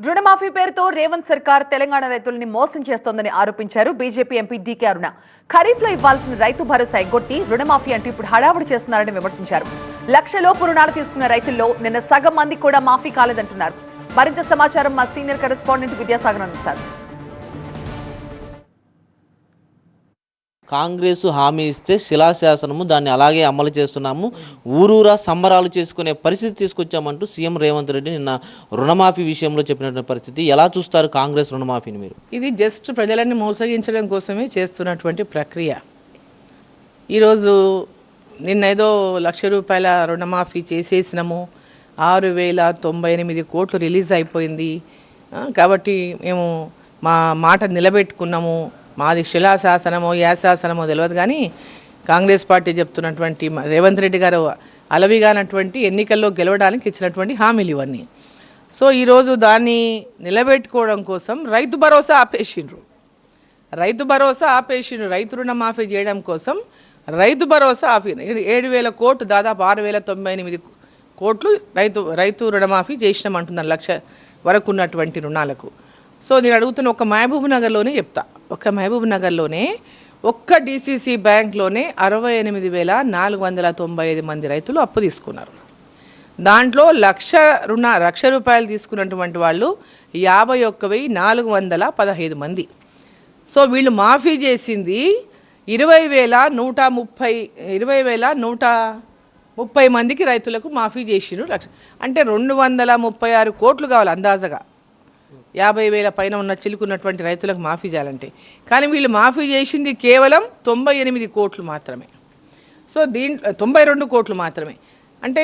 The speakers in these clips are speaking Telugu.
రుణమాఫీ పేరుతో రేవంత్ సర్కార్ తెలంగాణ రైతుల్ని మోసం చేస్తోందని ఆరోపించారు బీజేపీ ఎంపీ డీకే అరుణ. ఖరీఫ్లో ఇవ్వాల్సిన రైతు భరోసా ఎగ్గొట్టి రుణమాఫీ అంటూ ఇప్పుడు హడావుడి చేస్తున్నారని విమర్శించారు. లక్షలోపు రుణాలు తీసుకున్న రైతుల్లో నిన్న సగం మంది కూడా మాఫీ కాలేదంటున్నారు. మరింత సమాచారం మా సీనియర్ కరెస్పాండెంట్ విద్యాసాగర్ అందిస్తారు. కాంగ్రెస్ హామీ ఇస్తే శిలాశాసనము దాన్ని అలాగే అమలు చేస్తున్నాము. ఊరూరా సంబరాలు చేసుకునే పరిస్థితి తీసుకొచ్చామంటూ సీఎం రేవంత్ రెడ్డి నిన్న రుణమాఫీ విషయంలో చెప్పినటువంటి పరిస్థితి. ఎలా చూస్తారు కాంగ్రెస్ రుణమాఫీని మీరు? ఇది జస్ట్ ప్రజలని మోసగించడం కోసమే చేస్తున్నటువంటి ప్రక్రియ. ఈరోజు నిన్న ఏదో లక్ష రూపాయల రుణమాఫీ చేసేసినాము. ఆరు వేల తొంభై ఎనిమిది కోట్లు రిలీజ్ అయిపోయింది. కాబట్టి మేము మా మాట నిలబెట్టుకున్నాము. మాది శిలాశాసనమో యాశాసనమో తెలియదు కానీ కాంగ్రెస్ పార్టీ చెప్తున్నటువంటి రేవంత్ రెడ్డి గారు అలవిగానటువంటి ఎన్నికల్లో గెలవడానికి ఇచ్చినటువంటి హామీలు ఇవన్నీ. సో ఈరోజు దాన్ని నిలబెట్టుకోవడం కోసం రైతు భరోసా ఆపేసిండ్రు. రైతు భరోసా ఆపేసిండ్రు. రైతు రుణమాఫీ చేయడం కోసం రైతు భరోసా ఆపి ఏడు వేల కోట్లు దాదాపు ఆరు వేల తొంభై ఎనిమిది కోట్లు రైతు రైతు రుణమాఫీ చేసినామంటున్నారు లక్ష వరకు ఉన్నటువంటి రుణాలకు. సో నేను అడుగుతున్న ఒక మహబూబ్ నగర్లోనే చెప్తా. ఒక మహబూబ్ నగర్లోనే ఒక్క డీసీసీ బ్యాంక్లోనే అరవై ఎనిమిది వేల నాలుగు వందల తొంభై ఐదు మంది రైతులు అప్పు తీసుకున్నారు. దాంట్లో లక్ష రుణ లక్ష రూపాయలు తీసుకున్నటువంటి వాళ్ళు యాభై ఒక్క వెయ్యి నాలుగు వందల పదహైదు మంది. సో వీళ్ళు మాఫీ చేసింది ఇరవై వేల నూట ముప్పై ఇరవై వేల నూట ముప్పై మందికి రైతులకు మాఫీ చేసిండ్రు లక్ష అంటే రెండు వందల ముప్పై ఆరు కోట్లు కావాలి అందాజగా. యాభై వేల పైన ఉన్న చిలుకున్నటువంటి రైతులకు మాఫీ చేయాలంటే. కానీ వీళ్ళు మాఫీ చేసింది కేవలం తొంభై ఎనిమిది కోట్లు మాత్రమే. సో దీంట్లో తొంభై రెండు కోట్లు మాత్రమే. అంటే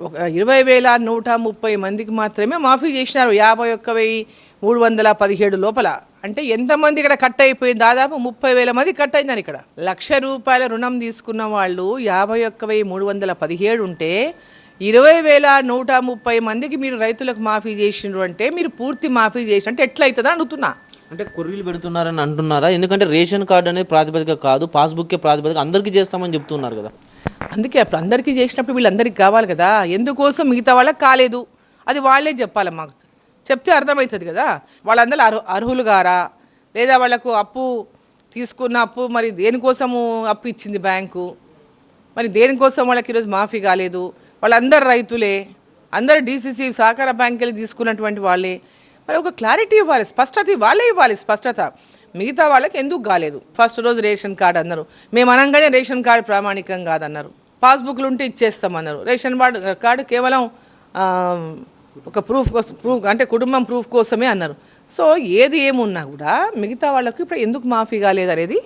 ఒక ఇరవై వేల నూట ముప్పై మందికి మాత్రమే మాఫీ చేసినారు. యాభై ఒక్క వెయ్యి మూడు వందల పదిహేడు లోపల. అంటే ఎంతమంది ఇక్కడ కట్ అయిపోయింది? దాదాపు ముప్పై వేల మంది కట్ అయిందని ఇక్కడ. లక్ష రూపాయల రుణం తీసుకున్న వాళ్ళు యాభై ఒక్క వెయ్యి మూడు వందల పదిహేడు ఉంటే ఇరవై వేల నూట ముప్పై మందికి మీరు రైతులకు మాఫీ చేసిండ్రు అంటే మీరు పూర్తి మాఫీ చేసి అంటే ఎట్లయితుందని అడుగుతున్నా. అంటే కొర్రీలు పెడుతున్నారని అంటున్నారా? ఎందుకంటే రేషన్ కార్డు అనేది ప్రాతిపదిక కాదు పాస్బుక్కే ప్రాతిపదిక అందరికీ చేస్తామని చెప్తున్నారు కదా. అందుకే అప్పుడు అందరికీ చేసినప్పుడు వీళ్ళందరికీ కావాలి కదా. ఎందుకోసం మిగతా వాళ్ళకి కాలేదు? అది వాళ్ళే చెప్పాలి మాకు. చెప్తే అర్థమవుతుంది కదా. వాళ్ళందరూ అర్హు అర్హులు గారా? లేదా వాళ్ళకు అప్పు తీసుకున్న అప్పు మరి దేనికోసము అప్పు ఇచ్చింది బ్యాంకు? మరి దేనికోసం వాళ్ళకి ఈరోజు మాఫీ కాలేదు? వాళ్ళందరు రైతులే అందరు డీసీసీ సహకార బ్యాంకులు వెళ్ళి తీసుకున్నటువంటి వాళ్ళే. మరి ఒక క్లారిటీ ఇవ్వాలి స్పష్టత వాళ్ళే ఇవ్వాలి స్పష్టత. మిగతా వాళ్ళకి ఎందుకు కాలేదు? ఫస్ట్ రోజు రేషన్ కార్డు అన్నారు. మేము అనగానే రేషన్ కార్డు ప్రామాణికం కాదన్నారు. పాస్బుక్లు ఉంటే ఇచ్చేస్తామన్నారు. రేషన్ కార్డు కార్డు కేవలం ఒక ప్రూఫ్ కోసం ప్రూఫ్ అంటే కుటుంబం ప్రూఫ్ కోసమే అన్నారు. సో ఏది ఏమున్నా కూడా మిగతా వాళ్ళకు ఇప్పుడు ఎందుకు మాఫీ కాలేదు అనేది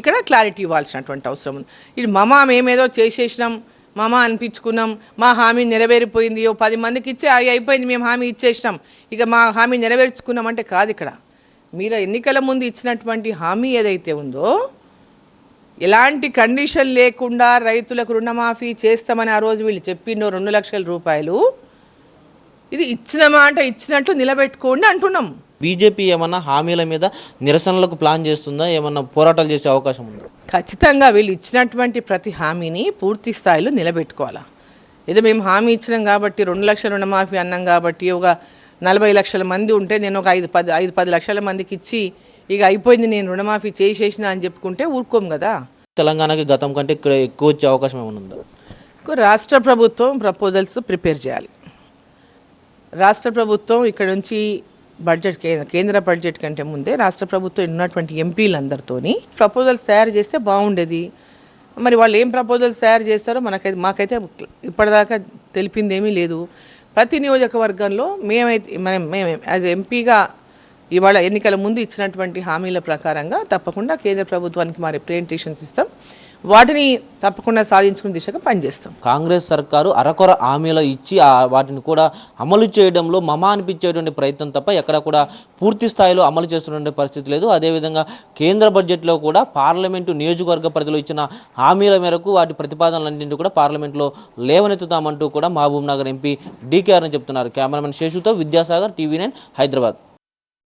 ఇక్కడ క్లారిటీ ఇవ్వాల్సినటువంటి అవసరం ఉంది. ఇది మమా మేమేదో చేసేసినాం మామ అనిపించుకున్నాం. మా హామీ నెరవేరిపోయింది. ఓ పది మందికి ఇచ్చే అయి అయిపోయింది. మేము హామీ ఇచ్చేసినాం. ఇక మా హామీ నెరవేర్చుకున్నాం అంటే కాదు ఇక్కడ. మీరు ఎన్నికల ముందు ఇచ్చినటువంటి హామీ ఏదైతే ఉందో ఎలాంటి కండిషన్ లేకుండా రైతులకు రుణమాఫీ చేస్తామని ఆ రోజు వీళ్ళు చెప్పిండో రెండు లక్షల రూపాయలు. ఇది ఇచ్చిన మాట ఇచ్చినట్లు నిలబెట్టుకోండి అంటున్నాం. బీజేపీ ఏమన్నా హామీల మీద నిరసనలకు ప్లాన్ చేస్తుందా? ఏమన్నా పోరాటాలు చేసే అవకాశం ఉందా? ఖచ్చితంగా వీళ్ళు ఇచ్చినటువంటి ప్రతి హామీని పూర్తి స్థాయిలో నిలబెట్టుకోవాలా. ఏదో మేము హామీ ఇచ్చినాం కాబట్టి రెండు లక్షల రుణమాఫీ అన్నాం కాబట్టి ఒక నలభై లక్షల మంది ఉంటే నేను ఒక ఐదు పది ఐదు పది లక్షల మందికి ఇచ్చి ఇక అయిపోయింది నేను రుణమాఫీ చేసేసిన అని చెప్పుకుంటే ఊరుకోం కదా. తెలంగాణకి గతం కంటే ఇక్కడ ఎక్కువ వచ్చే అవకాశం ఏమైనా ఉందా? ఇంకో రాష్ట్ర ప్రభుత్వం ప్రపోజల్స్ ప్రిపేర్ చేయాలి. రాష్ట్ర ప్రభుత్వం ఇక్కడ నుంచి బడ్జెట్ కేంద్ర బడ్జెట్ కంటే ముందే రాష్ట్ర ప్రభుత్వం ఉన్నటువంటి ఎంపీలందరితోని ప్రపోజల్స్ తయారు చేస్తే బాగుండేది. మరి వాళ్ళు ఏం ప్రపోజల్స్ తయారు చేస్తారో మనకైతే మాకైతే ఇప్పటిదాకా తెలిపిందేమీ లేదు. ప్రతి నియోజకవర్గంలో మేమైతే మనం మేము యాజ్ ఎంపీగా ఇవాళ ఎన్నికల ముందు ఇచ్చినటువంటి హామీల ప్రకారంగా తప్పకుండా కేంద్ర ప్రభుత్వానికి మరి రిప్రజెంటేషన్స్ ఇస్తాం. వాటిని తప్పకుండా సాధించుకునే దిశగా పనిచేస్తాం. కాంగ్రెస్ సర్కారు అరకొర హామీలు ఇచ్చి వాటిని కూడా అమలు చేయడంలో మమ అనిపించేటువంటి ప్రయత్నం తప్ప ఎక్కడ కూడా పూర్తి స్థాయిలో అమలు చేస్తున్న పరిస్థితి లేదు. అదేవిధంగా కేంద్ర బడ్జెట్లో కూడా పార్లమెంటు నియోజకవర్గ పరిధిలో ఇచ్చిన హామీల మేరకు వాటి ప్రతిపాదనలన్నింటినీ కూడా పార్లమెంట్లో లేవనెత్తుతామంటూ కూడా మహబూబ్ నగర్ ఎంపీ డీకేఆర్ని చెప్తున్నారు. కెమెరామెన్ శేషుతో విద్యాసాగర్ టీవీ నైన్ హైదరాబాద్.